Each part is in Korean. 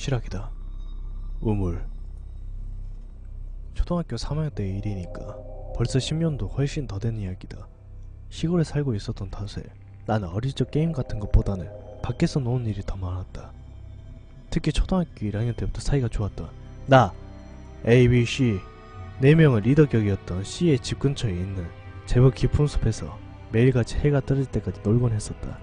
실학이다. 우물. 초등학교 3학년 때의 일이니까 벌써 10년도 훨씬 더 된 이야기다. 시골에 살고 있었던 탓에 나는 어릴 적 게임 같은 것보다는 밖에서 노는 일이 더 많았다. 특히 초등학교 1학년 때부터 사이가 좋았던 나, A, B, C 네 명을 리더 격이었던 C의 집 근처에 있는 제법 깊은 숲에서 매일같이 해가 떨어질 때까지 놀곤 했었다.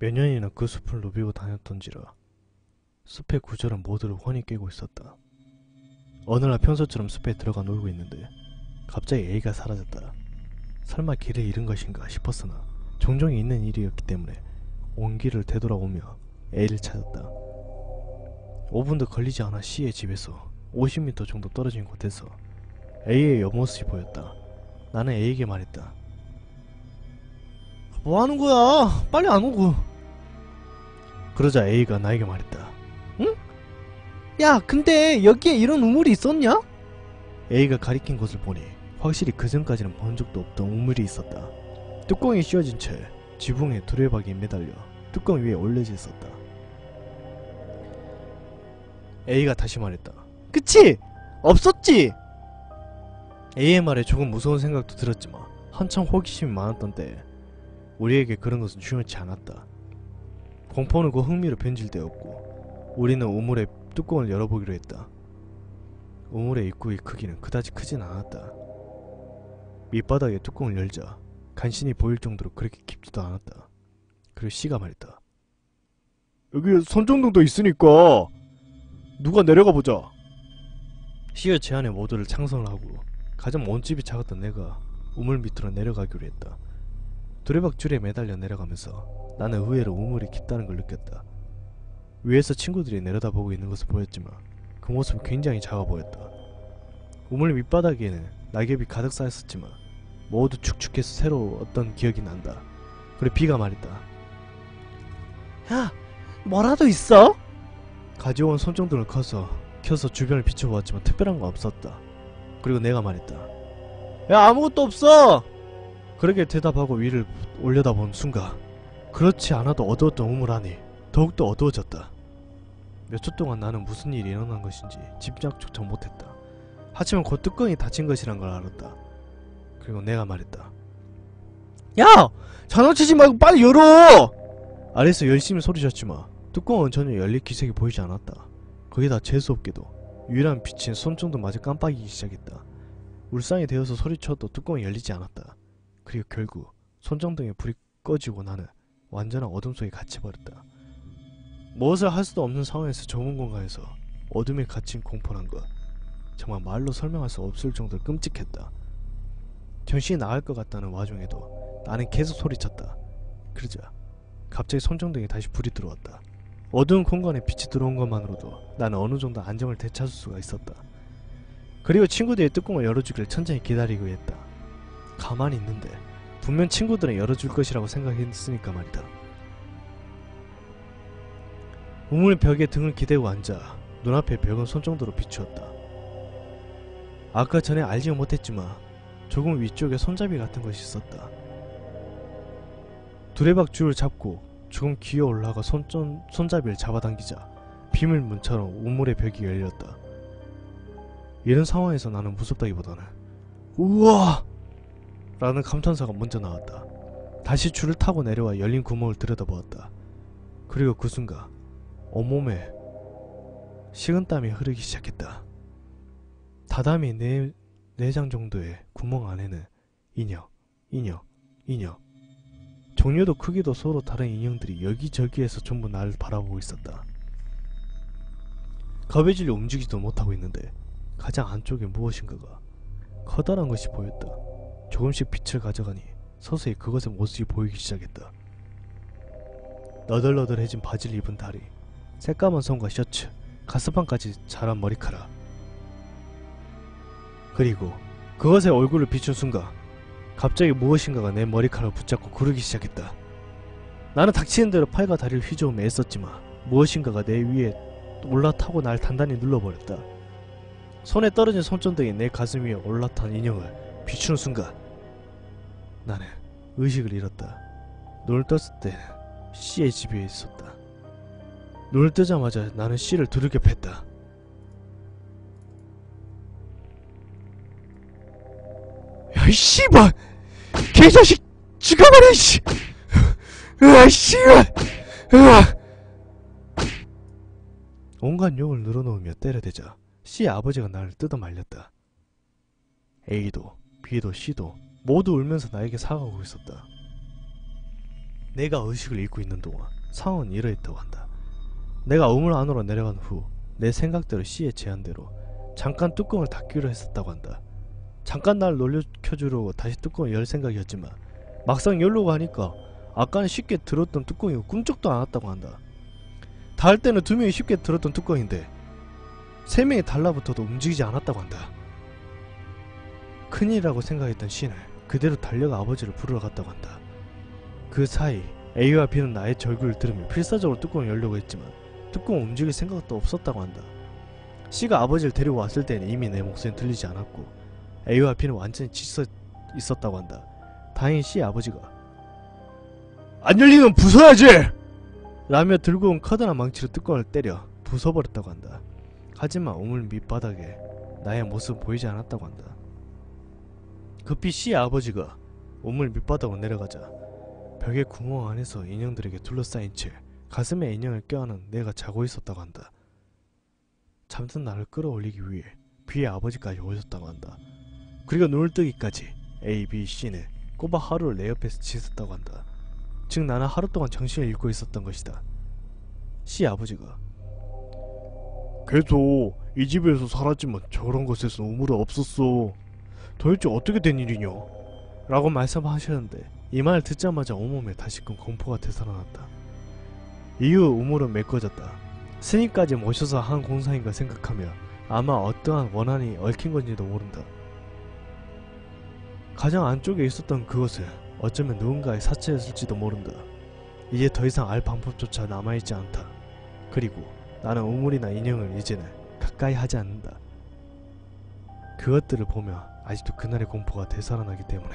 몇 년이나 그 숲을 누비고 다녔던지라 숲의 구절은 모두를 훤히 깨고 있었다. 어느 날 평소처럼 숲에 들어가 놀고 있는데 갑자기 A가 사라졌다. 설마 길을 잃은 것인가 싶었으나 종종 있는 일이었기 때문에 온 길을 되돌아오며 A를 찾았다. 5분도 걸리지 않아 C의 집에서 50m 정도 떨어진 곳에서 A의 옆모습이 보였다. 나는 A에게 말했다. 뭐 하는 거야? 빨리 안 오고. 그러자 A가 나에게 말했다. 응? 야, 근데 여기에 이런 우물이 있었냐? A가 가리킨 곳을 보니 확실히 그전까지는 본 적도 없던 우물이 있었다. 뚜껑이 씌워진 채 지붕에 두레박이 매달려 뚜껑 위에 올려져 있었다. A가 다시 말했다. 그치? 없었지? A의 말에 조금 무서운 생각도 들었지만 한참 호기심이 많았던 때 우리에게 그런 것은 중요치 않았다. 공포는 그 흥미로 변질되었고 우리는 우물의 뚜껑을 열어보기로 했다. 우물의 입구의 크기는 그다지 크진 않았다. 밑바닥에 뚜껑을 열자 간신히 보일 정도로 그렇게 깊지도 않았다. 그리고 C가 말했다. 여기 손정등도 있으니까 누가 내려가 보자. C의 제안에 모두를 창성을 하고 가장 먼 집이 작았던 내가 우물 밑으로 내려가기로 했다. 두레박 줄에 매달려 내려가면서 나는 의외로 우물이 깊다는 걸 느꼈다. 위에서 친구들이 내려다보고 있는 것을 보였지만 그 모습이 굉장히 작아 보였다. 우물 밑바닥에는 낙엽이 가득 쌓였었지만 모두 축축해서 새로 어떤 기억이 난다. 그리고 비가 말했다. 야, 뭐라도 있어? 가져온 손정등을 커서 켜서 주변을 비춰보았지만 특별한 건 없었다. 그리고 내가 말했다. 야, 아무것도 없어! 그렇게 대답하고 위를 올려다본 순간 그렇지 않아도 어두웠던 우물 안이 더욱더 어두워졌다. 몇 초 동안 나는 무슨 일이 일어난 것인지 집중조차 못했다. 하지만 곧 뚜껑이 닫힌 것이란 걸 알았다. 그리고 내가 말했다. 야! 장난치지 말고 빨리 열어! 아래서 열심히 소리쳤지만 뚜껑은 전혀 열릴 기색이 보이지 않았다. 거기다 재수없게도 유일한 빛인 손정도 마저 깜빡이기 시작했다. 울상이 되어서 소리쳐도 뚜껑이 열리지 않았다. 그리고 결국 손정등에 불이 꺼지고 나는 완전한 어둠 속에 갇혀버렸다. 무엇을 할 수도 없는 상황에서 좁은 공간에서 어둠에 갇힌 공포란 것 정말 말로 설명할 수 없을 정도로 끔찍했다. 정신이 나갈 것 같다는 와중에도 나는 계속 소리쳤다. 그러자 갑자기 손정등에 다시 불이 들어왔다. 어두운 공간에 빛이 들어온 것만으로도 나는 어느 정도 안정을 되찾을 수가 있었다. 그리고 친구들이 뚜껑을 열어주기를 천천히 기다리고 했다. 가만히 있는데 분명 친구들은 열어줄 것이라고 생각했으니까 말이다. 우물 벽에 등을 기대고 앉아 눈앞에 벽은 손정도로 비추었다. 아까 전에 알지 못했지만 조금 위쪽에 손잡이 같은 것이 있었다. 두레박 줄을 잡고 조금 기어 올라가 손전, 손잡이를 잡아당기자 비밀 문처럼 우물의 벽이 열렸다. 이런 상황에서 나는 무섭다기보다는 우와! 라는 감탄사가 먼저 나왔다. 다시 줄을 타고 내려와 열린 구멍을 들여다보았다. 그리고 그 순간 온몸에 식은땀이 흐르기 시작했다. 다다미 네, 네장 정도의 구멍 안에는 인형, 인형, 인형 종류도 크기도 서로 다른 인형들이 여기저기에서 전부 나를 바라보고 있었다. 겁에 질려 움직이지도 못하고 있는데 가장 안쪽에 무엇인가가 커다란 것이 보였다. 조금씩 빛을 가져가니 서서히 그것의 모습이 보이기 시작했다. 너덜너덜해진 바지를 입은 다리, 새까만 손과 셔츠, 가스판까지 자란 머리카락. 그리고 그것의 얼굴을 비춘 순간 갑자기 무엇인가가 내 머리카락을 붙잡고 구르기 시작했다. 나는 닥치는 대로 팔과 다리를 휘저으며 애썼지만 무엇인가가 내 위에 올라타고 날 단단히 눌러버렸다. 손에 떨어진 손전등이 내 가슴 위에 올라탄 인형을 비추는 순간 나는 의식을 잃었다. 눈을 떴을 때 C의 집에 있었다. 눈을 뜨자마자 나는 C를 두들겨 팼다. 야이 씨발 개자식 죽어버려 씨. 으아 씨발. 으아. 온갖 욕을 늘어놓으며 때려대자 C의 아버지가 나를 뜯어 말렸다. A도 B도 C도 모두 울면서 나에게 사과하고 있었다. 내가 의식을 잃고 있는 동안 상황은 이러했다고 한다. 내가 우물 안으로 내려간 후 내 생각대로 C의 제안대로 잠깐 뚜껑을 닫기로 했었다고 한다. 잠깐 날 놀려켜주려고 다시 뚜껑을 열 생각이었지만 막상 열려고 하니까 아까는 쉽게 들었던 뚜껑이 꿈쩍도 않았다고 한다. 닿을 때는 두 명이 쉽게 들었던 뚜껑인데 세 명이 달라붙어도 움직이지 않았다고 한다. 큰일이라고 생각했던 C는 그대로 달려가 아버지를 부르러 갔다고 한다. 그 사이 A와 B는 나의 절규를 들으며 필사적으로 뚜껑을 열려고 했지만 뚜껑을 움직일 생각도 없었다고 한다. C가 아버지를 데리고 왔을 때는 이미 내 목소리는 들리지 않았고 A와 B는 완전히 지쳐 있었다고 한다. 다행히 C의 아버지가 안 열리면 부숴야지! 라며 들고 온 커다란 망치로 뚜껑을 때려 부숴버렸다고 한다. 하지만 우물 밑바닥에 나의 모습은 보이지 않았다고 한다. 급히 C의 아버지가 우물 밑바닥으로 내려가자 벽의 구멍 안에서 인형들에게 둘러싸인 채 가슴에 인형을 껴안은 내가 자고 있었다고 한다. 잠든 나를 끌어올리기 위해 B의 아버지까지 오셨다고 한다. 그리고 눈을 뜨기까지 A, B, C는 꼬박 하루를 내 옆에서 지냈다고 한다. 즉 나는 하루 동안 정신을 잃고 있었던 것이다. C 아버지가 계속 이 집에서 살았지만 저런 곳에서 우물은 없었어. 도대체 어떻게 된 일이냐? 라고 말씀하셨는데 이 말을 듣자마자 온몸에 다시금 공포가 되살아났다. 이후 우물은 메꿔졌다. 스님까지 모셔서 한 공사인가 생각하며 아마 어떠한 원한이 얽힌 건지도 모른다. 가장 안쪽에 있었던 그것은 어쩌면 누군가의 사체였을지도 모른다. 이제 더 이상 알 방법조차 남아있지 않다. 그리고 나는 우물이나 인형을 이제는 가까이 하지 않는다. 그것들을 보며 아직도 그날의 공포가 되살아나기 때문에